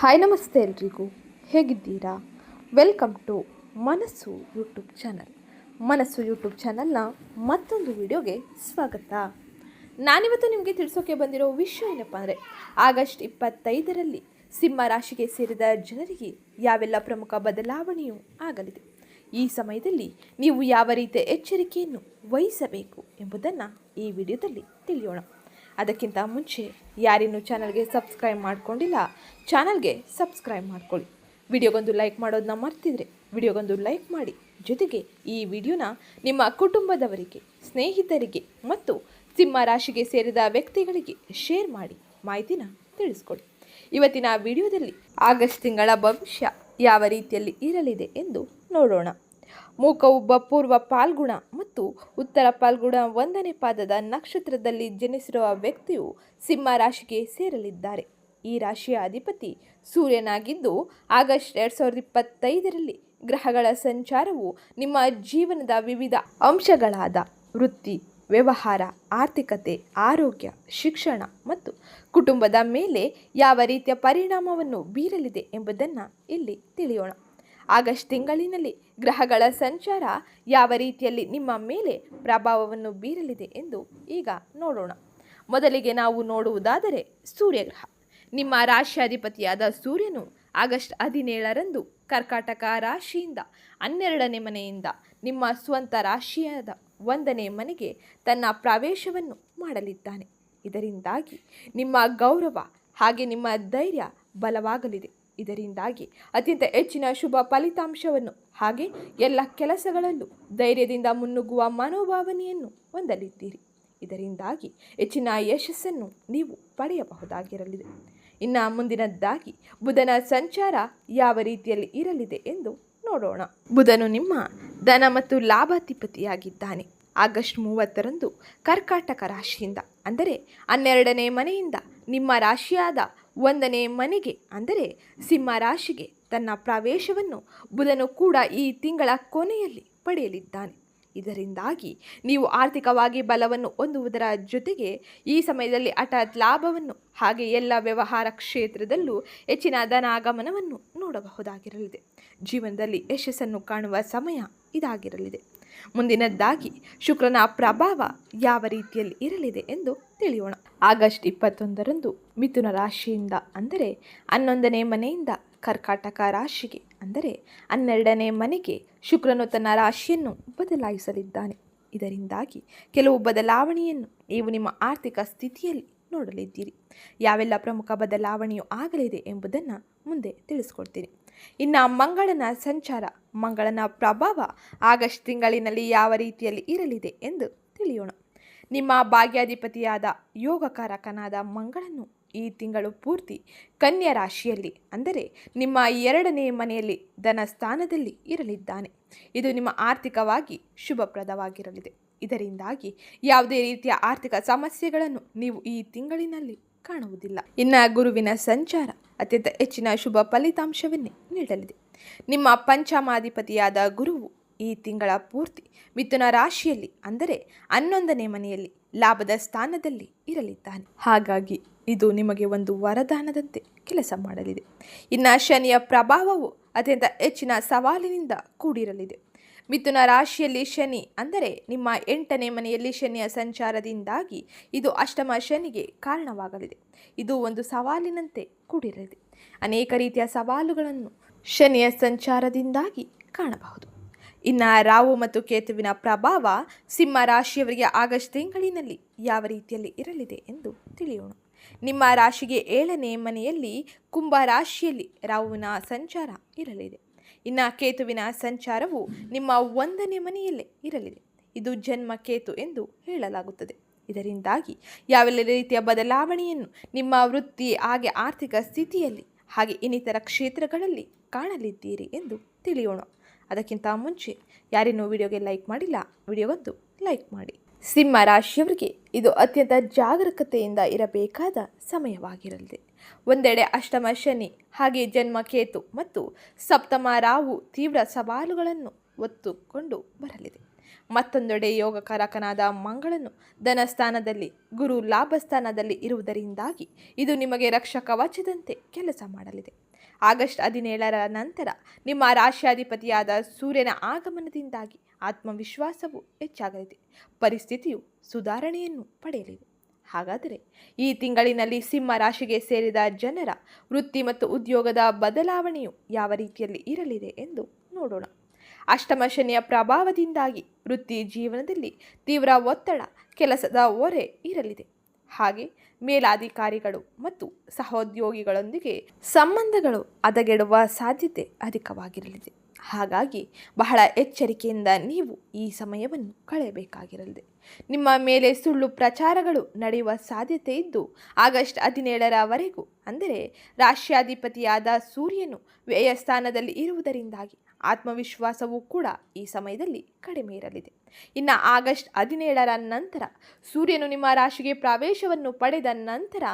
Hi ನಮಸ್ತೆ ಎಲ್ರಿಗೂ. ಹೇಗಿದ್ದೀರಾ? Welcome to Manassu YouTube channel Manassu YouTube ಚಾನಲ್ನ ಮತ್ತೊಂದು ವಿಡಿಯೋಗೆ ಸ್ವಾಗತ. ನಾನಿವತ್ತು ನಿಮಗೆ ತಿಳಿಸೋಕೆ ಬಂದಿರೋ ವಿಷಯ ಏನಪ್ಪ ಅಂದರೆ, ಆಗಸ್ಟ್ ಇಪ್ಪತ್ತೈದರಲ್ಲಿ ಸಿಂಹ ರಾಶಿಗೆ ಸೇರಿದ ಜನರಿಗೆ ಯಾವೆಲ್ಲ ಪ್ರಮುಖ ಬದಲಾವಣೆಯೂ ಆಗಲಿದೆ? ಈ ಸಮಯದಲ್ಲಿ ನೀವು ಯಾವ ರೀತಿಯ ಎಚ್ಚರಿಕೆಯನ್ನು ವಹಿಸಬೇಕು ಎಂಬುದನ್ನು ಈ ವಿಡಿಯೋದಲ್ಲಿ ತಿಳಿಯೋಣ. ಅದಕ್ಕಿಂತ ಮುಂಚೆ ಯಾರಿನ್ನೂ ಚಾನಲ್ಗೆ ಸಬ್ಸ್ಕ್ರೈಬ್ ಮಾಡ್ಕೊಂಡಿಲ್ಲ, ಚಾನಲ್ಗೆ ಸಬ್ಸ್ಕ್ರೈಬ್ ಮಾಡ್ಕೊಳ್ಳಿ. ವಿಡಿಯೋಗೊಂದು ಲೈಕ್ ಮಾಡೋದನ್ನ ಮರ್ತಿದ್ರೆ ವಿಡಿಯೋಗೊಂದು ಲೈಕ್ ಮಾಡಿ. ಜೊತೆಗೆ ಈ ವಿಡಿಯೋನ ನಿಮ್ಮ ಕುಟುಂಬದವರಿಗೆ, ಸ್ನೇಹಿತರಿಗೆ ಮತ್ತು ಸಿಂಹ ರಾಶಿಗೆ ಸೇರಿದ ವ್ಯಕ್ತಿಗಳಿಗೆ ಶೇರ್ ಮಾಡಿ, ಮಾಹಿತಿನ ತಿಳಿಸ್ಕೊಳ್ಳಿ ಇವತ್ತಿನ ವಿಡಿಯೋದಲ್ಲಿ ಆಗಸ್ಟ್ ತಿಂಗಳ ಭವಿಷ್ಯ ಯಾವ ರೀತಿಯಲ್ಲಿ ಇರಲಿದೆ ಎಂದು ನೋಡೋಣ. ಮೂಕವು ಪೂರ್ವ ಪಾಲ್ಗುಣ ಮತ್ತು ಉತ್ತರ ಪಾಲ್ಗುಣ ಒಂದನೇ ಪಾದದ ನಕ್ಷತ್ರದಲ್ಲಿ ಜನಿಸಿರುವ ವ್ಯಕ್ತಿಯು ಸಿಂಹ ರಾಶಿಗೆ ಸೇರಲಿದ್ದಾರೆ. ಈ ರಾಶಿಯ ಅಧಿಪತಿ ಸೂರ್ಯನಾಗಿದ್ದು, ಆಗಸ್ಟ್ ಎರಡು ಸಾವಿರದ ಇಪ್ಪತ್ತೈದರಲ್ಲಿ ಗ್ರಹಗಳ ಸಂಚಾರವು ನಿಮ್ಮ ಜೀವನದ ವಿವಿಧ ಅಂಶಗಳಾದ ವೃತ್ತಿ, ವ್ಯವಹಾರ, ಆರ್ಥಿಕತೆ, ಆರೋಗ್ಯ, ಶಿಕ್ಷಣ ಮತ್ತು ಕುಟುಂಬದ ಮೇಲೆ ಯಾವ ರೀತಿಯ ಪರಿಣಾಮವನ್ನು ಬೀರಲಿದೆ ಎಂಬುದನ್ನು ಇಲ್ಲಿ ತಿಳಿಯೋಣ. ಆಗಸ್ಟ್ ತಿಂಗಳಿನಲ್ಲಿ ಗ್ರಹಗಳ ಸಂಚಾರ ಯಾವ ರೀತಿಯಲ್ಲಿ ನಿಮ್ಮ ಮೇಲೆ ಪ್ರಭಾವವನ್ನು ಬೀರಲಿದೆ ಎಂದು ಈಗ ನೋಡೋಣ. ಮೊದಲಿಗೆ ನಾವು ನೋಡುವುದಾದರೆ ಸೂರ್ಯಗ್ರಹ. ನಿಮ್ಮ ರಾಶ್ಯಾಧಿಪತಿಯಾದ ಸೂರ್ಯನು ಆಗಸ್ಟ್ ಹದಿನೇಳರಂದು ಕರ್ಕಾಟಕ ರಾಶಿಯಿಂದ ಹನ್ನೆರಡನೇ ಮನೆಯಿಂದ ನಿಮ್ಮ ಸ್ವಂತ ರಾಶಿಯಾದ ಒಂದನೇ ಮನೆಗೆ ತನ್ನ ಪ್ರವೇಶವನ್ನು ಮಾಡಲಿದ್ದಾನೆ. ಇದರಿಂದಾಗಿ ನಿಮ್ಮ ಗೌರವ ಹಾಗೆ ನಿಮ್ಮ ಧೈರ್ಯ ಬಲವಾಗಲಿದೆ. ಇದರಿಂದಾಗಿ ಅತ್ಯಂತ ಹೆಚ್ಚಿನ ಶುಭ ಫಲಿತಾಂಶವನ್ನು ಹಾಗೆ ಎಲ್ಲ ಕೆಲಸಗಳಲ್ಲೂ ಧೈರ್ಯದಿಂದ ಮುನ್ನುಗ್ಗುವ ಮನೋಭಾವನೆಯನ್ನು ಹೊಂದಲಿದ್ದೀರಿ. ಇದರಿಂದಾಗಿ ಹೆಚ್ಚಿನ ಯಶಸ್ಸನ್ನು ನೀವು ಪಡೆಯಬಹುದಾಗಿರಲಿದೆ. ಇನ್ನು ಮುಂದಿನದ್ದಾಗಿ ಬುಧನ ಸಂಚಾರ ಯಾವ ರೀತಿಯಲ್ಲಿ ಇರಲಿದೆ ಎಂದು ನೋಡೋಣ. ಬುಧನು ನಿಮ್ಮ ಧನ ಮತ್ತು ಲಾಭಾಧಿಪತಿಯಾಗಿದ್ದಾನೆ. ಆಗಸ್ಟ್ ಮೂವತ್ತರಂದು ಕರ್ಕಾಟಕ ರಾಶಿಯಿಂದ, ಅಂದರೆ ಹನ್ನೆರಡನೇ ಮನೆಯಿಂದ ನಿಮ್ಮ ರಾಶಿಯಾದ ಒಂದನೇ ಮನೆಗೆ, ಅಂದರೆ ಸಿಂಹ ರಾಶಿಗೆ, ತನ್ನ ಪ್ರವೇಶವನ್ನು ಬುಧನು ಕೂಡ ಈ ತಿಂಗಳ ಕೊನೆಯಲ್ಲಿ ಪಡೆಯಲಿದ್ದಾನೆ. ಇದರಿಂದಾಗಿ ನೀವು ಆರ್ಥಿಕವಾಗಿ ಬಲವನ್ನು ಹೊಂದುವುದರ ಜೊತೆಗೆ ಈ ಸಮಯದಲ್ಲಿ ಹಠಾತ್ ಲಾಭವನ್ನು ಹಾಗೆ ಎಲ್ಲ ವ್ಯವಹಾರ ಕ್ಷೇತ್ರದಲ್ಲೂ ಹೆಚ್ಚಿನ ಧನಾಗಮನವನ್ನು ನೋಡಬಹುದಾಗಿರಲಿದೆ. ಜೀವನದಲ್ಲಿ ಯಶಸ್ಸನ್ನು ಕಾಣುವ ಸಮಯ ಇದಾಗಿರಲಿದೆ. ಮುಂದಿನದ್ದಾಗಿ ಶುಕ್ರನ ಪ್ರಭಾವ ಯಾವ ರೀತಿಯಲ್ಲಿ ಇರಲಿದೆ ಎಂದು ತಿಳಿಯೋಣ. ಆಗಸ್ಟ್ ಇಪ್ಪತ್ತೊಂದರಂದು ಮಿಥುನ ರಾಶಿಯಿಂದ ಅಂದರೆ ಹನ್ನೊಂದನೇ ಮನೆಯಿಂದ ಕರ್ಕಾಟಕ ರಾಶಿಗೆ ಅಂದರೆ ಹನ್ನೆರಡನೇ ಮನೆಗೆ ಶುಕ್ರನು ತನ್ನ ರಾಶಿಯನ್ನು ಬದಲಾಯಿಸಲಿದ್ದಾನೆ. ಇದರಿಂದಾಗಿ ಕೆಲವು ಬದಲಾವಣೆಯನ್ನು ನೀವು ನಿಮ್ಮ ಆರ್ಥಿಕ ಸ್ಥಿತಿಯಲ್ಲಿ ನೋಡಲಿದ್ದೀರಿ. ಯಾವೆಲ್ಲ ಪ್ರಮುಖ ಬದಲಾವಣೆಯು ಆಗಲಿದೆ ಎಂಬುದನ್ನು ಮುಂದೆ ತಿಳಿಸ್ಕೊಡ್ತೀನಿ. ಇನ್ನು ಮಂಗಳನ ಸಂಚಾರ, ಮಂಗಳನ ಪ್ರಭಾವ ಆಗಸ್ಟ್ ತಿಂಗಳಿನಲ್ಲಿ ಯಾವ ರೀತಿಯಲ್ಲಿ ಇರಲಿದೆ ಎಂದು ತಿಳಿಯೋಣ. ನಿಮ್ಮ ಭಾಗ್ಯಾಧಿಪತಿಯಾದ ಯೋಗಕಾರಕನಾದ ಮಂಗಳನು ಈ ತಿಂಗಳು ಪೂರ್ತಿ ಕನ್ಯಾ ರಾಶಿಯಲ್ಲಿ, ಅಂದರೆ ನಿಮ್ಮ ಎರಡನೇ ಮನೆಯಲ್ಲಿ ಧನ ಸ್ಥಾನದಲ್ಲಿ ಇರಲಿದ್ದಾನೆ. ಇದು ನಿಮ್ಮ ಆರ್ಥಿಕವಾಗಿ ಶುಭಪ್ರದವಾಗಿರಲಿದೆ. ಇದರಿಂದಾಗಿ ಯಾವುದೇ ರೀತಿಯ ಆರ್ಥಿಕ ಸಮಸ್ಯೆಗಳನ್ನು ನೀವು ಈ ತಿಂಗಳಿನಲ್ಲಿ ಕಾಣುವುದಿಲ್ಲ. ಇನ್ನು ಗುರುವಿನ ಸಂಚಾರ ಅತ್ಯಂತ ಹೆಚ್ಚಿನ ಶುಭ ಫಲಿತಾಂಶವನ್ನೇ ನೀಡಲಿದೆ. ನಿಮ್ಮ ಪಂಚಮಾಧಿಪತಿಯಾದ ಗುರುವು ಈ ತಿಂಗಳ ಪೂರ್ತಿ ಮಿಥುನ ರಾಶಿಯಲ್ಲಿ, ಅಂದರೆ ಹನ್ನೊಂದನೇ ಮನೆಯಲ್ಲಿ ಲಾಭದ ಸ್ಥಾನದಲ್ಲಿ ಇರಲಿದ್ದಾನೆ. ಹಾಗಾಗಿ ಇದು ನಿಮಗೆ ಒಂದು ವರದಾನದಂತೆ ಕೆಲಸ ಮಾಡಲಿದೆ. ಇನ್ನು ಶನಿಯ ಪ್ರಭಾವವು ಅತ್ಯಂತ ಹೆಚ್ಚಿನ ಸವಾಲಿನಿಂದ ಕೂಡಿರಲಿದೆ. ಮಿಥುನ ರಾಶಿಯಲ್ಲಿ ಶನಿ. ಅಂದರೆ ನಿಮ್ಮ ಎಂಟನೇ ಮನೆಯಲ್ಲಿ ಶನಿಯ ಸಂಚಾರದಿಂದಾಗಿ ಇದು ಅಷ್ಟಮ ಶನಿಗೆ ಕಾರಣವಾಗಲಿದೆ. ಇದು ಒಂದು ಸವಾಲಿನಂತೆ ಕೂಡಿರಲಿದೆ. ಅನೇಕ ರೀತಿಯ ಸವಾಲುಗಳನ್ನು ಶನಿಯ ಸಂಚಾರದಿಂದಾಗಿ ಕಾಣಬಹುದು. ಇನ್ನು ರಾವು ಮತ್ತು ಕೇತುವಿನ ಪ್ರಭಾವ ಸಿಂಹ ರಾಶಿಯವರಿಗೆ ಆಗಸ್ಟ್ ತಿಂಗಳಿನಲ್ಲಿ ಯಾವ ರೀತಿಯಲ್ಲಿ ಇರಲಿದೆ ಎಂದು ತಿಳಿಯೋಣ. ನಿಮ್ಮ ರಾಶಿಗೆ ಏಳನೇ ಮನೆಯಲ್ಲಿ ಕುಂಭ ರಾಶಿಯಲ್ಲಿ ರಾಹುವಿನ ಸಂಚಾರ ಇರಲಿದೆ. ಇನ್ನು ಕೇತುವಿನ ಸಂಚಾರವು ನಿಮ್ಮ ಒಂದನೇ ಮನೆಯಲ್ಲೇ ಇರಲಿದೆ. ಇದು ಜನ್ಮ ಕೇತು ಎಂದು ಹೇಳಲಾಗುತ್ತದೆ. ಇದರಿಂದಾಗಿ ಯಾವೆಲ್ಲ ರೀತಿಯ ಬದಲಾವಣೆಯನ್ನು ನಿಮ್ಮ ವೃತ್ತಿ ಹಾಗೆ ಆರ್ಥಿಕ ಸ್ಥಿತಿಯಲ್ಲಿ ಹಾಗೆ ಇನ್ನಿತರ ಕ್ಷೇತ್ರಗಳಲ್ಲಿ ಕಾಣಲಿದ್ದೀರಿ ಎಂದು ತಿಳಿಯೋಣ. ಅದಕ್ಕಿಂತ ಮುಂಚೆ ಯಾರಿನ್ನೂ ವಿಡಿಯೋಗೆ ಲೈಕ್ ಮಾಡಿಲ್ಲ. ವಿಡಿಯೋಗೊಂದು ಲೈಕ್ ಮಾಡಿ. ಸಿಂಹ ರಾಶಿಯವರಿಗೆ ಇದು ಅತ್ಯಂತ ಜಾಗರೂಕತೆಯಿಂದ ಇರಬೇಕಾದ ಸಮಯವಾಗಿರಲಿದೆ. ಒಂದೆಡೆ ಅಷ್ಟಮ ಶನಿ, ಹಾಗೆ ಜನ್ಮ ಕೇತು ಮತ್ತು ಸಪ್ತಮ ರಾಹು ತೀವ್ರ ಸವಾಲುಗಳನ್ನು ಒತ್ತುಕೊಂಡು ಬರಲಿದೆ. ಮತ್ತೊಂದೆಡೆ ಯೋಗಕಾರಕನಾದ ಮಂಗಳನು ಧನಸ್ಥಾನದಲ್ಲಿ, ಗುರು ಲಾಭಸ್ಥಾನದಲ್ಲಿ ಇರುವುದರಿಂದಾಗಿ ಇದು ನಿಮಗೆ ರಕ್ಷ ಕವಚದಂತೆ ಕೆಲಸ ಮಾಡಲಿದೆ. ಆಗಸ್ಟ್ ಹದಿನೇಳರ ನಂತರ ನಿಮ್ಮ ರಾಶ್ಯಾಧಿಪತಿಯಾದ ಸೂರ್ಯನ ಆಗಮನದಿಂದಾಗಿ ಆತ್ಮವಿಶ್ವಾಸವು ಹೆಚ್ಚಾಗಲಿದೆ. ಪರಿಸ್ಥಿತಿಯು ಸುಧಾರಣೆಯನ್ನು ಪಡೆಯಲಿದೆ. ಹಾಗಾದರೆ ಈ ತಿಂಗಳಿನಲ್ಲಿ ಸಿಂಹ ರಾಶಿಗೆ ಸೇರಿದ ಜನರ ವೃತ್ತಿ ಮತ್ತು ಉದ್ಯೋಗದ ಬದಲಾವಣೆಯು ಯಾವ ರೀತಿಯಲ್ಲಿ ಇರಲಿದೆ ಎಂದು ನೋಡೋಣ. ಅಷ್ಟಮ ಶನಿಯ ಪ್ರಭಾವದಿಂದಾಗಿ ವೃತ್ತಿ ಜೀವನದಲ್ಲಿ ತೀವ್ರ ಒತ್ತಡ, ಕೆಲಸದ ಹೊರೆ ಇರಲಿದೆ. ಹಾಗೆ ಮೇಲಾಧಿಕಾರಿಗಳು ಮತ್ತು ಸಹೋದ್ಯೋಗಿಗಳೊಂದಿಗೆ ಸಂಬಂಧಗಳು ಹದಗೆಡುವ ಸಾಧ್ಯತೆ ಅಧಿಕವಾಗಿರಲಿದೆ. ಹಾಗಾಗಿ ಬಹಳ ಎಚ್ಚರಿಕೆಯಿಂದ ನೀವು ಈ ಸಮಯವನ್ನು ಕಳೆಯಬೇಕಾಗಿರಲಿದೆ. ನಿಮ್ಮ ಮೇಲೆ ಸುಳ್ಳು ಪ್ರಚಾರಗಳು ನಡೆಯುವ ಸಾಧ್ಯತೆ ಇದ್ದು, ಆಗಸ್ಟ್ ಹದಿನೇಳರವರೆಗೂ ಅಂದರೆ ರಾಷ್ಟ್ರಾಧಿಪತಿಯಾದ ಸೂರ್ಯನು ವ್ಯಯಸ್ಥಾನದಲ್ಲಿ ಇರುವುದರಿಂದಾಗಿ ಆತ್ಮವಿಶ್ವಾಸವೂ ಕೂಡ ಈ ಸಮಯದಲ್ಲಿ ಕಡಿಮೆ ಇರಲಿದೆ. ಇನ್ನು ಆಗಸ್ಟ್ ಹದಿನೇಳರ ನಂತರ ಸೂರ್ಯನು ನಿಮ್ಮ ರಾಶಿಗೆ ಪ್ರವೇಶವನ್ನು ಪಡೆದ ನಂತರ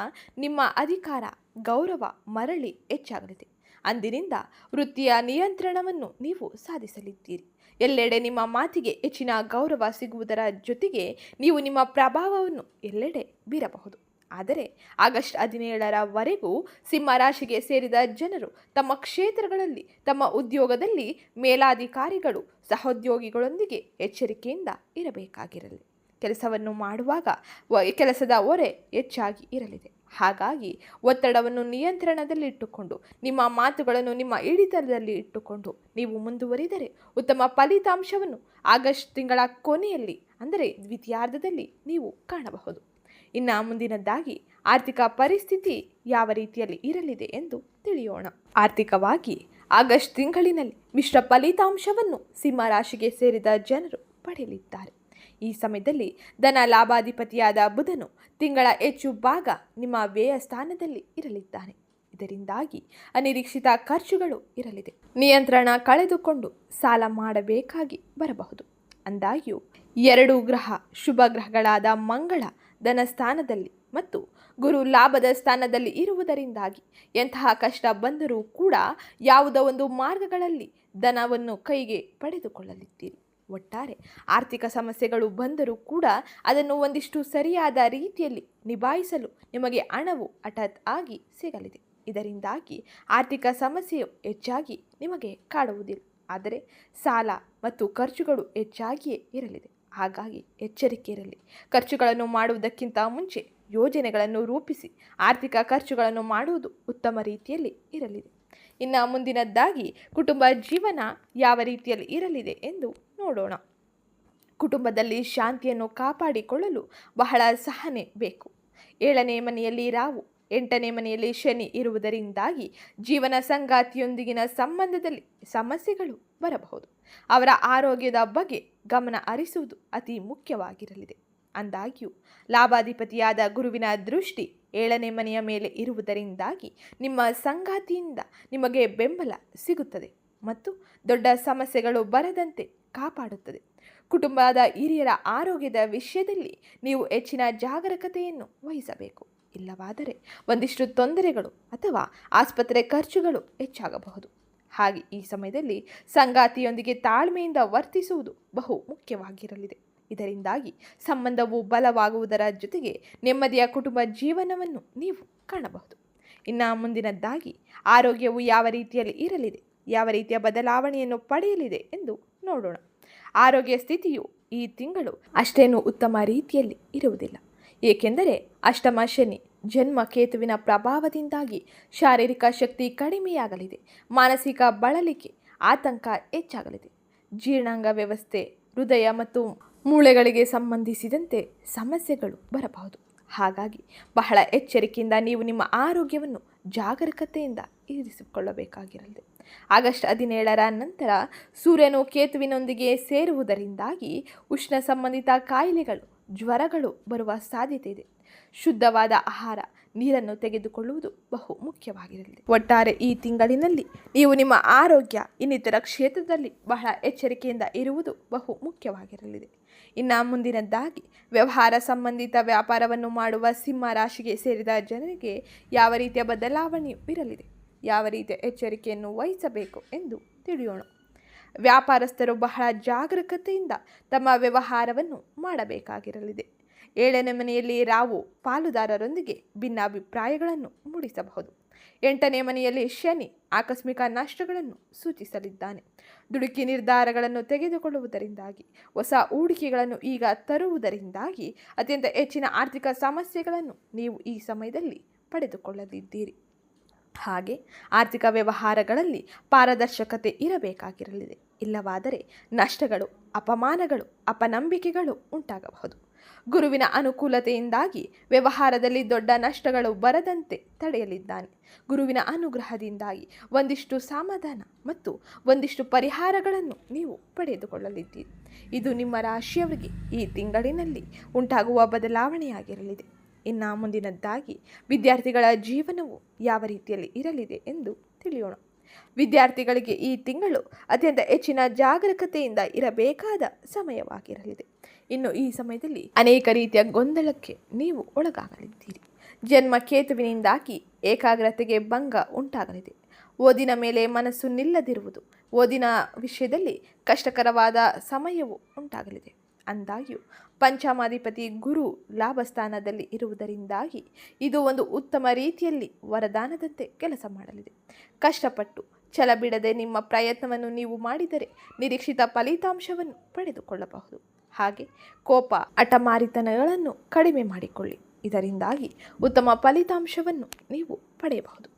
ನಿಮ್ಮ ಅಧಿಕಾರ, ಗೌರವ ಮರಳಿ ಹೆಚ್ಚಾಗಲಿದೆ. ಅಂದಿನಿಂದ ವೃತ್ತಿಯ ನಿಯಂತ್ರಣವನ್ನು ನೀವು ಸಾಧಿಸಲಿದ್ದೀರಿ. ಎಲ್ಲೆಡೆ ನಿಮ್ಮ ಮಾತಿಗೆ ಹೆಚ್ಚಿನ ಗೌರವ ಸಿಗುವುದರ ಜೊತೆಗೆ ನೀವು ನಿಮ್ಮ ಪ್ರಭಾವವನ್ನು ಎಲ್ಲೆಡೆ ಬೀರಬಹುದು. ಆದರೆ ಆಗಸ್ಟ್ ಹದಿನೇಳರವರೆಗೂ ಸಿಂಹರಾಶಿಗೆ ಸೇರಿದ ಜನರು ತಮ್ಮ ಕ್ಷೇತ್ರಗಳಲ್ಲಿ, ತಮ್ಮ ಉದ್ಯೋಗದಲ್ಲಿ ಮೇಲಾಧಿಕಾರಿಗಳು, ಸಹೋದ್ಯೋಗಿಗಳೊಂದಿಗೆ ಎಚ್ಚರಿಕೆಯಿಂದ ಇರಬೇಕಾಗಿರಲಿ. ಕೆಲಸವನ್ನು ಮಾಡುವಾಗ ಕೆಲಸದ ಹೊರೆ ಹೆಚ್ಚಾಗಿ ಇರಲಿದೆ. ಹಾಗಾಗಿ ಒತ್ತಡವನ್ನು ನಿಯಂತ್ರಣದಲ್ಲಿ ಇಟ್ಟುಕೊಂಡು, ನಿಮ್ಮ ಮಾತುಗಳನ್ನು ನಿಮ್ಮ ಹಿಡಿತದಲ್ಲಿ ಇಟ್ಟುಕೊಂಡು ನೀವು ಮುಂದುವರಿದರೆ ಉತ್ತಮ ಫಲಿತಾಂಶವನ್ನು ಆಗಸ್ಟ್ ತಿಂಗಳ ಕೊನೆಯಲ್ಲಿ, ಅಂದರೆ ದ್ವಿತೀಯಾರ್ಧದಲ್ಲಿ ನೀವು ಕಾಣಬಹುದು. ಇನ್ನು ಮುಂದಿನದ್ದಾಗಿ, ಆರ್ಥಿಕ ಪರಿಸ್ಥಿತಿ ಯಾವ ರೀತಿಯಲ್ಲಿ ಇರಲಿದೆ ಎಂದು ತಿಳಿಯೋಣ. ಆರ್ಥಿಕವಾಗಿ, ಆಗಸ್ಟ್ ತಿಂಗಳಿನಲ್ಲಿ ಮಿಶ್ರ ಫಲಿತಾಂಶವನ್ನು ಸಿಂಹರಾಶಿಗೆ ಸೇರಿದ ಜನರು ಪಡೆಯಲಿದ್ದಾರೆ. ಈ ಸಮಯದಲ್ಲಿ ಧನ ಲಾಭಾಧಿಪತಿಯಾದ ಬುಧನು ತಿಂಗಳ ಹೆಚ್ಚು ಭಾಗ ನಿಮ್ಮ ವ್ಯಯ ಸ್ಥಾನದಲ್ಲಿ ಇರಲಿದ್ದಾನೆ. ಇದರಿಂದಾಗಿ ಅನಿರೀಕ್ಷಿತ ಖರ್ಚುಗಳು ಇರಲಿದೆ. ನಿಯಂತ್ರಣ ಕಳೆದುಕೊಂಡು ಸಾಲ ಮಾಡಬೇಕಾಗಿ ಬರಬಹುದು. ಅಂದಾಗ್ಯೂ, ಎರಡು ಗ್ರಹ ಶುಭ ಗ್ರಹಗಳಾದ ಮಂಗಳ ಧನಸ್ಥಾನದಲ್ಲಿ ಮತ್ತು ಗುರು ಲಾಭದ ಸ್ಥಾನದಲ್ಲಿ ಇರುವುದರಿಂದಾಗಿ ಎಂತಹ ಕಷ್ಟ ಬಂದರೂ ಕೂಡ ಯಾವುದೋ ಒಂದು ಮಾರ್ಗಗಳಲ್ಲಿ ಧನವನ್ನು ಕೈಗೆ ಪಡೆದುಕೊಳ್ಳಲಿದ್ದೀರಿ. ಒಟ್ಟಾರೆ ಆರ್ಥಿಕ ಸಮಸ್ಯೆಗಳು ಬಂದರೂ ಕೂಡ ಅದನ್ನು ಒಂದಿಷ್ಟು ಸರಿಯಾದ ರೀತಿಯಲ್ಲಿ ನಿಭಾಯಿಸಲು ನಿಮಗೆ ಹಣವು ಹಠಾತ್ ಆಗಿ ಸಿಗಲಿದೆ. ಇದರಿಂದಾಗಿ ಆರ್ಥಿಕ ಸಮಸ್ಯೆಯು ಹೆಚ್ಚಾಗಿ ನಿಮಗೆ ಕಾಡುವುದಿಲ್ಲ. ಆದರೆ ಸಾಲ ಮತ್ತು ಖರ್ಚುಗಳು ಹೆಚ್ಚಾಗಿಯೇ ಇರಲಿದೆ. ಹಾಗಾಗಿ ಎಚ್ಚರಿಕೆ ಇರಲಿ. ಖರ್ಚುಗಳನ್ನು ಮಾಡುವುದಕ್ಕಿಂತ ಮುಂಚೆ ಯೋಜನೆಗಳನ್ನು ರೂಪಿಸಿ ಆರ್ಥಿಕ ಖರ್ಚುಗಳನ್ನು ಮಾಡುವುದು ಉತ್ತಮ ರೀತಿಯಲ್ಲಿ ಇರಲಿದೆ. ಇನ್ನು ಮುಂದಿನದ್ದಾಗಿ ಕುಟುಂಬ ಜೀವನ ಯಾವ ರೀತಿಯಲ್ಲಿ ಇರಲಿದೆ ಎಂದು ನೋಡೋಣ. ಕುಟುಂಬದಲ್ಲಿ ಶಾಂತಿಯನ್ನು ಕಾಪಾಡಿಕೊಳ್ಳಲು ಬಹಳ ಸಹನೆ ಬೇಕು. ಏಳನೇ ಮನೆಯಲ್ಲಿ ರಾವು ಎಂಟನೇ ಮನೆಯಲ್ಲಿ ಶನಿ ಇರುವುದರಿಂದಾಗಿ ಜೀವನ ಸಂಗಾತಿಯೊಂದಿಗಿನ ಸಂಬಂಧದಲ್ಲಿ ಸಮಸ್ಯೆಗಳು ಬರಬಹುದು. ಅವರ ಆರೋಗ್ಯದ ಬಗ್ಗೆ ಗಮನ ಹರಿಸುವುದು ಅತಿ ಮುಖ್ಯವಾಗಿರಲಿದೆ. ಅಂದಾಗ್ಯೂ, ಲಾಭಾಧಿಪತಿಯಾದ ಗುರುವಿನ ದೃಷ್ಟಿ ಏಳನೇ ಮನೆಯ ಮೇಲೆ ಇರುವುದರಿಂದಾಗಿ ನಿಮ್ಮ ಸಂಗಾತಿಯಿಂದ ನಿಮಗೆ ಬೆಂಬಲ ಸಿಗುತ್ತದೆ ಮತ್ತು ದೊಡ್ಡ ಸಮಸ್ಯೆಗಳು ಬರದಂತೆ ಕಾಪಾಡುತ್ತದೆ. ಕುಟುಂಬದ ಹಿರಿಯರ ಆರೋಗ್ಯದ ವಿಷಯದಲ್ಲಿ ನೀವು ಹೆಚ್ಚಿನ ಜಾಗರೂಕತೆಯನ್ನು ವಹಿಸಬೇಕು. ಇಲ್ಲವಾದರೆ ಒಂದಿಷ್ಟು ತೊಂದರೆಗಳು ಅಥವಾ ಆಸ್ಪತ್ರೆ ಖರ್ಚುಗಳು ಹೆಚ್ಚಾಗಬಹುದು. ಹಾಗೆ ಈ ಸಮಯದಲ್ಲಿ ಸಂಗಾತಿಯೊಂದಿಗೆ ತಾಳ್ಮೆಯಿಂದ ವರ್ತಿಸುವುದು ಬಹು ಮುಖ್ಯವಾಗಿರಲಿದೆ. ಇದರಿಂದಾಗಿ ಸಂಬಂಧವು ಬಲವಾಗುವುದರ ಜೊತೆಗೆ ನೆಮ್ಮದಿಯ ಕುಟುಂಬ ಜೀವನವನ್ನು ನೀವು ಕಾಣಬಹುದು. ಇನ್ನು ಮುಂದಿನದ್ದಾಗಿ ಆರೋಗ್ಯವು ಯಾವ ರೀತಿಯಲ್ಲಿ ಇರಲಿದೆ, ಯಾವ ರೀತಿಯ ಬದಲಾವಣೆಯನ್ನು ಪಡೆಯಲಿದೆ ಎಂದು ನೋಡೋಣ. ಆರೋಗ್ಯ ಸ್ಥಿತಿಯು ಈ ತಿಂಗಳು ಅಷ್ಟೇನು ಉತ್ತಮ ರೀತಿಯಲ್ಲಿ ಇರುವುದಿಲ್ಲ. ಏಕೆಂದರೆ ಅಷ್ಟಮ ಶನಿ ಜನ್ಮ ಕೇತುವಿನ ಪ್ರಭಾವದಿಂದಾಗಿ ಶಾರೀರಿಕ ಶಕ್ತಿ ಕಡಿಮೆಯಾಗಲಿದೆ, ಮಾನಸಿಕ ಬಳಲಿಕೆ ಆತಂಕ ಹೆಚ್ಚಾಗಲಿದೆ. ಜೀರ್ಣಾಂಗ ವ್ಯವಸ್ಥೆ, ಹೃದಯ ಮತ್ತು ಮೂಳೆಗಳಿಗೆ ಸಂಬಂಧಿಸಿದಂತೆ ಸಮಸ್ಯೆಗಳು ಬರಬಹುದು. ಹಾಗಾಗಿ ಬಹಳ ಎಚ್ಚರಿಕೆಯಿಂದ ನೀವು ನಿಮ್ಮ ಆರೋಗ್ಯವನ್ನು ಜಾಗರೂಕತೆಯಿಂದ ಇರಿಸಿಕೊಳ್ಳಬೇಕಾಗಿರಲಿದೆ ಆಗಸ್ಟ್ ಹದಿನೇಳರ ನಂತರ ಸೂರ್ಯನು ಕೇತುವಿನೊಂದಿಗೆ ಸೇರುವುದರಿಂದಾಗಿ ಉಷ್ಣ ಸಂಬಂಧಿತ ಕಾಯಿಲೆಗಳು, ಜ್ವರಗಳು ಬರುವ ಸಾಧ್ಯತೆ ಇದೆ. ಶುದ್ಧವಾದ ಆಹಾರ ನೀರನ್ನು ತೆಗೆದುಕೊಳ್ಳುವುದು ಬಹು ಮುಖ್ಯವಾಗಿರಲಿದೆ ಒಟ್ಟಾರೆ ಈ ತಿಂಗಳಿನಲ್ಲಿ ನೀವು ನಿಮ್ಮ ಆರೋಗ್ಯ ಇನ್ನಿತರ ಕ್ಷೇತ್ರದಲ್ಲಿ ಬಹಳ ಎಚ್ಚರಿಕೆಯಿಂದ ಇರುವುದು ಬಹು ಮುಖ್ಯವಾಗಿರಲಿದೆ. ಇನ್ನು ಮುಂದಿನದ್ದಾಗಿ, ವ್ಯವಹಾರ ಸಂಬಂಧಿತ ವ್ಯಾಪಾರವನ್ನು ಮಾಡುವ ಸಿಂಹ ರಾಶಿಗೆ ಸೇರಿದ ಜನರಿಗೆ ಯಾವ ರೀತಿಯ ಬದಲಾವಣೆಯು ಇರಲಿದೆ. ಯಾವ ರೀತಿಯ ಎಚ್ಚರಿಕೆಯನ್ನು ವಹಿಸಬೇಕು ಎಂದು ತಿಳಿಯೋಣ. ವ್ಯಾಪಾರಸ್ಥರು ಬಹಳ ಜಾಗರೂಕತೆಯಿಂದ ತಮ್ಮ ವ್ಯವಹಾರವನ್ನು ಮಾಡಬೇಕಾಗಿರಲಿದೆ. ಏಳನೇ ಮನೆಯಲ್ಲಿ ರಾವು ಪಾಲುದಾರರೊಂದಿಗೆ ಭಿನ್ನಾಭಿಪ್ರಾಯಗಳನ್ನು ಮೂಡಿಸಬಹುದು. ಎಂಟನೇ ಮನೆಯಲ್ಲಿ ಶನಿ ಆಕಸ್ಮಿಕ ನಷ್ಟಗಳನ್ನು ಸೂಚಿಸಲಿದ್ದಾನೆ. ದುಡುಕಿ ನಿರ್ಧಾರಗಳನ್ನು ತೆಗೆದುಕೊಳ್ಳುವುದರಿಂದಾಗಿ, ಹೊಸ ಹೂಡಿಕೆಗಳನ್ನು ಈಗ ತರುವುದರಿಂದಾಗಿ ಅತ್ಯಂತ ಹೆಚ್ಚಿನ ಆರ್ಥಿಕ ಸಮಸ್ಯೆಗಳನ್ನು ನೀವು ಈ ಸಮಯದಲ್ಲಿ ಪಡೆದುಕೊಳ್ಳಲಿದ್ದೀರಿ. ಹಾಗೆ ಆರ್ಥಿಕ ವ್ಯವಹಾರಗಳಲ್ಲಿ ಪಾರದರ್ಶಕತೆ ಇರಬೇಕಾಗಿರಲಿದೆ. ಇಲ್ಲವಾದರೆ ನಷ್ಟಗಳು, ಅಪಮಾನಗಳು, ಅಪನಂಬಿಕೆಗಳು ಉಂಟಾಗಬಹುದು. ಗುರುವಿನ ಅನುಕೂಲತೆಯಿಂದಾಗಿ ವ್ಯವಹಾರದಲ್ಲಿ ದೊಡ್ಡ ನಷ್ಟಗಳು ಬರದಂತೆ ತಡೆಯಲಿದ್ದಾನೆ. ಗುರುವಿನ ಅನುಗ್ರಹದಿಂದಾಗಿ ಒಂದಿಷ್ಟು ಸಮಾಧಾನ ಮತ್ತು ಒಂದಿಷ್ಟು ಪರಿಹಾರಗಳನ್ನು ನೀವು ಪಡೆದುಕೊಳ್ಳಲಿದ್ದೀರಿ. ಇದು ನಿಮ್ಮ ರಾಶಿಯವರಿಗೆ ಈ ತಿಂಗಳಿನಲ್ಲಿ ಉಂಟಾಗುವ ಬದಲಾವಣೆಯಾಗಿರಲಿದೆ. ಇನ್ನು ಮುಂದಿನದ್ದಾಗಿ ವಿದ್ಯಾರ್ಥಿಗಳ ಜೀವನವು ಯಾವ ರೀತಿಯಲ್ಲಿ ಇರಲಿದೆ ಎಂದು ತಿಳಿಯೋಣ. ವಿದ್ಯಾರ್ಥಿಗಳಿಗೆ ಈ ತಿಂಗಳು ಅತ್ಯಂತ ಹೆಚ್ಚಿನ ಜಾಗರೂಕತೆಯಿಂದ ಇರಬೇಕಾದ ಸಮಯವಾಗಿರಲಿದೆ. ಇನ್ನು ಈ ಸಮಯದಲ್ಲಿ ಅನೇಕ ರೀತಿಯ ಗೊಂದಲಕ್ಕೆ ನೀವು ಒಳಗಾಗಲಿದ್ದೀರಿ. ಜನ್ಮ ಕೇತುವಿನಿಂದಾಗಿ ಏಕಾಗ್ರತೆಗೆ ಭಂಗ ಉಂಟಾಗಲಿದೆ. ಓದಿನ ಮೇಲೆ ಮನಸ್ಸು ನಿಲ್ಲದಿರುವುದು, ಓದಿನ ವಿಷಯದಲ್ಲಿ ಕಷ್ಟಕರವಾದ ಸಮಯವು ಉಂಟಾಗಲಿದೆ. ಅಂದಾಗ್ಯೂ ಪಂಚಮಾಧಿಪತಿ ಗುರು ಲಾಭಸ್ಥಾನದಲ್ಲಿ ಇರುವುದರಿಂದಾಗಿ ಇದು ಒಂದು ಉತ್ತಮ ರೀತಿಯಲ್ಲಿ ವರದಾನದಂತೆ ಕೆಲಸ ಮಾಡಲಿದೆ. ಕಷ್ಟಪಟ್ಟು ಛಲ ಬಿಡದೆ ನಿಮ್ಮ ಪ್ರಯತ್ನವನ್ನು ನೀವು ಮಾಡಿದರೆ ನಿರೀಕ್ಷಿತ ಫಲಿತಾಂಶವನ್ನು ಪಡೆದುಕೊಳ್ಳಬಹುದು. ಹಾಗೆ ಕೋಪ ಅಟಮಾರಿತನಗಳನ್ನು ಕಡಿಮೆ ಮಾಡಿಕೊಳ್ಳಿ. ಇದರಿಂದಾಗಿ ಉತ್ತಮ ಫಲಿತಾಂಶವನ್ನು ನೀವು ಪಡೆಯಬಹುದು.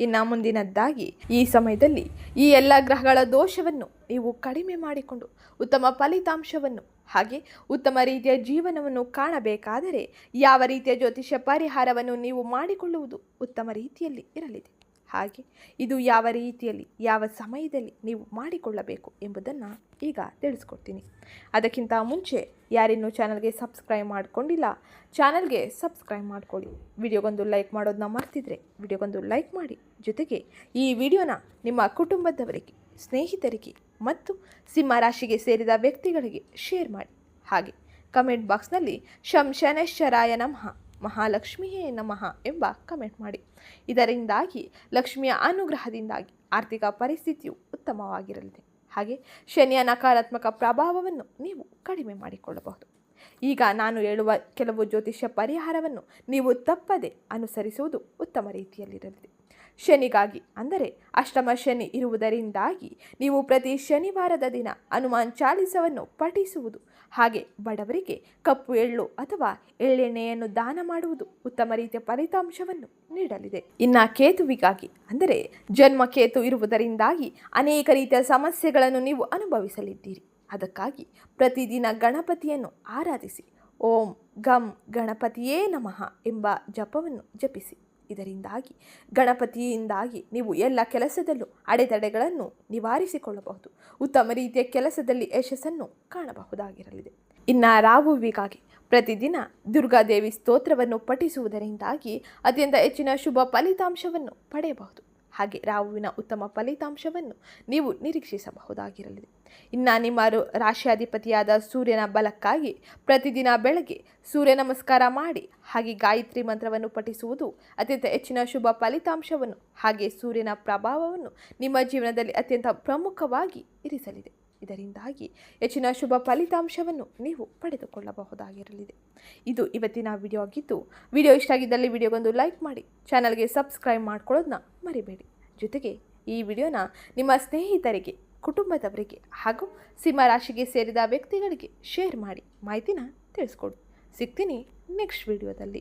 ಇನ್ನು ಮುಂದಿನದ್ದಾಗಿ, ಈ ಸಮಯದಲ್ಲಿ ಈ ಎಲ್ಲ ಗ್ರಹಗಳ ದೋಷವನ್ನು ನೀವು ಕಡಿಮೆ ಮಾಡಿಕೊಂಡು ಉತ್ತಮ ಫಲಿತಾಂಶವನ್ನು, ಹಾಗೆ ಉತ್ತಮ ರೀತಿಯ ಜೀವನವನ್ನು ಕಾಣಬೇಕಾದರೆ ಯಾವ ರೀತಿಯ ಜ್ಯೋತಿಷ್ಯ ಪರಿಹಾರವನ್ನು ನೀವು ಮಾಡಿಕೊಳ್ಳುವುದು ಉತ್ತಮ ರೀತಿಯಲ್ಲಿ ಇರಲಿದೆ. ಹಾಗೆ ಇದು ಯಾವ ರೀತಿಯಲ್ಲಿ, ಯಾವ ಸಮಯದಲ್ಲಿ ನೀವು ಮಾಡಿಕೊಳ್ಳಬೇಕು ಎಂಬುದನ್ನು ಈಗ ತಿಳಿಸ್ಕೊಡ್ತೀನಿ. ಅದಕ್ಕಿಂತ ಮುಂಚೆ ಯಾರಿನ್ನೂ ಚಾನಲ್ಗೆ ಸಬ್ಸ್ಕ್ರೈಬ್ ಮಾಡಿಕೊಂಡಿಲ್ಲ, ಚಾನಲ್ಗೆ ಸಬ್ಸ್ಕ್ರೈಬ್ ಮಾಡಿಕೊಳ್ಳಿ. ವಿಡಿಯೋಗೊಂದು ಲೈಕ್ ಮಾಡೋದನ್ನ ಮರ್ತಿದ್ರೆ ವಿಡಿಯೋಗೊಂದು ಲೈಕ್ ಮಾಡಿ. ಜೊತೆಗೆ ಈ ವಿಡಿಯೋನ ನಿಮ್ಮ ಕುಟುಂಬದವರಿಗೆ, ಸ್ನೇಹಿತರಿಗೆ ಮತ್ತು ಸಿಂಹ ರಾಶಿಗೆ ಸೇರಿದ ವ್ಯಕ್ತಿಗಳಿಗೆ ಶೇರ್ ಮಾಡಿ. ಹಾಗೆ ಕಮೆಂಟ್ ಬಾಕ್ಸ್ನಲ್ಲಿ ಶಂ ಶನೇಶ್ವರಾಯ ನಮಃ. ಮಹಾಲಕ್ಷ್ಮಿಯೇ ನಮಃ ಎಂಬ ಕಮೆಂಟ್ ಮಾಡಿ. ಇದರಿಂದಾಗಿ ಲಕ್ಷ್ಮಿಯ ಅನುಗ್ರಹದಿಂದಾಗಿ ಆರ್ಥಿಕ ಪರಿಸ್ಥಿತಿಯು ಉತ್ತಮವಾಗಿರಲಿದೆ. ಹಾಗೆ ಶನಿಯ ನಕಾರಾತ್ಮಕ ಪ್ರಭಾವವನ್ನು ನೀವು ಕಡಿಮೆ ಮಾಡಿಕೊಳ್ಳಬಹುದು. ಈಗ ನಾನು ಹೇಳುವ ಕೆಲವು ಜ್ಯೋತಿಷ್ಯ ಪರಿಹಾರವನ್ನು ನೀವು ತಪ್ಪದೆ ಅನುಸರಿಸುವುದು ಉತ್ತಮ ರೀತಿಯಲ್ಲಿರಲಿದೆ. ಶನಿಗಾಗಿ ಅಂದರೆ ಅಷ್ಟಮ ಶನಿ ಇರುವುದರಿಂದಾಗಿ ನೀವು ಪ್ರತಿ ಶನಿವಾರದ ದಿನ ಹನುಮಾನ್ ಚಾಲಿಸವನ್ನು ಪಠಿಸುವುದು ಹಾಗೆ ಬಡವರಿಗೆ ಕಪ್ಪು ಎಳ್ಳು ಅಥವಾ ಎಳ್ಳೆಣ್ಣೆಯನ್ನು ದಾನ ಮಾಡುವುದು ಉತ್ತಮ ರೀತಿಯ ಫಲಿತಾಂಶವನ್ನು ನೀಡಲಿದೆ. ಇನ್ನ ಕೇತುವಿಗಾಗಿ, ಅಂದರೆ ಜನ್ಮ ಕೇತು ಇರುವುದರಿಂದಾಗಿ ಅನೇಕ ರೀತಿಯ ಸಮಸ್ಯೆಗಳನ್ನು ನೀವು ಅನುಭವಿಸಲಿದ್ದೀರಿ. ಅದಕ್ಕಾಗಿ ಪ್ರತಿದಿನ ಗಣಪತಿಯನ್ನು ಆರಾಧಿಸಿ, ಓಂ ಗಂ ಗಣಪತಿಯೇ ನಮಃ ಎಂಬ ಜಪವನ್ನು ಜಪಿಸಿ. ಇದರಿಂದಾಗಿ, ಗಣಪತಿಯಿಂದಾಗಿ ನೀವು ಎಲ್ಲ ಕೆಲಸದಲ್ಲೂ ಅಡೆತಡೆಗಳನ್ನು ನಿವಾರಿಸಿಕೊಳ್ಳಬಹುದು. ಉತ್ತಮ ರೀತಿಯ ಕೆಲಸದಲ್ಲಿ ಯಶಸ್ಸನ್ನು ಕಾಣಬಹುದಾಗಿರಲಿದೆ. ಇನ್ನು ರಾಹುವಿಗಾಗಿ ಪ್ರತಿದಿನ ದುರ್ಗಾದೇವಿ ಸ್ತೋತ್ರವನ್ನು ಪಠಿಸುವುದರಿಂದಾಗಿ ಅತ್ಯಂತ ಹೆಚ್ಚಿನ ಶುಭ ಫಲಿತಾಂಶವನ್ನು ಪಡೆಯಬಹುದು. ಹಾಗೆ ರಾಹುವಿನ ಉತ್ತಮ ಫಲಿತಾಂಶವನ್ನು ನೀವು ನಿರೀಕ್ಷಿಸಬಹುದಾಗಿರಲಿದೆ. ಇನ್ನು ನಿಮ್ಮ ರಾಶಿಯಾಧಿಪತಿಯಾದ ಸೂರ್ಯನ ಬಲಕ್ಕಾಗಿ ಪ್ರತಿದಿನ ಬೆಳಗ್ಗೆ ಸೂರ್ಯ ನಮಸ್ಕಾರ ಮಾಡಿ, ಹಾಗೆ ಗಾಯತ್ರಿ ಮಂತ್ರವನ್ನು ಪಠಿಸುವುದು ಅತ್ಯಂತ ಹೆಚ್ಚಿನ ಶುಭ ಫಲಿತಾಂಶವನ್ನು, ಹಾಗೆ ಸೂರ್ಯನ ಪ್ರಭಾವವನ್ನು ನಿಮ್ಮ ಜೀವನದಲ್ಲಿ ಅತ್ಯಂತ ಪ್ರಮುಖವಾಗಿ ಇರಿಸಲಿದೆ. ಇದರಿಂದಾಗಿ ಹೆಚ್ಚಿನ ಶುಭ ಫಲಿತಾಂಶವನ್ನು ನೀವು ಪಡೆದುಕೊಳ್ಳಬಹುದಾಗಿರಲಿದೆ. ಇದು ಇವತ್ತಿನ ವಿಡಿಯೋ ಆಗಿದ್ದು ವಿಡಿಯೋ ಇಷ್ಟ ಆಗಿದ್ದಲ್ಲಿ ವಿಡಿಯೋಗೊಂದು ಲೈಕ್ ಮಾಡಿ ಚಾನಲ್ಗೆ ಸಬ್ಸ್ಕ್ರೈಬ್ ಮಾಡ್ಕೊಳ್ಳೋದನ್ನ ಮರಿಬೇಡಿ. ಜೊತೆಗೆ ಈ ವಿಡಿಯೋನ ನಿಮ್ಮ ಸ್ನೇಹಿತರಿಗೆ, ಕುಟುಂಬದವರಿಗೆ ಹಾಗೂ ಸಿಂಹರಾಶಿಗೆ ಸೇರಿದ ವ್ಯಕ್ತಿಗಳಿಗೆ ಶೇರ್ ಮಾಡಿ ಮಾಹಿತಿನ ತಿಳಿಸ್ಕೊಡಿ. ಸಿಗ್ತೀನಿ ನೆಕ್ಸ್ಟ್ ವಿಡಿಯೋದಲ್ಲಿ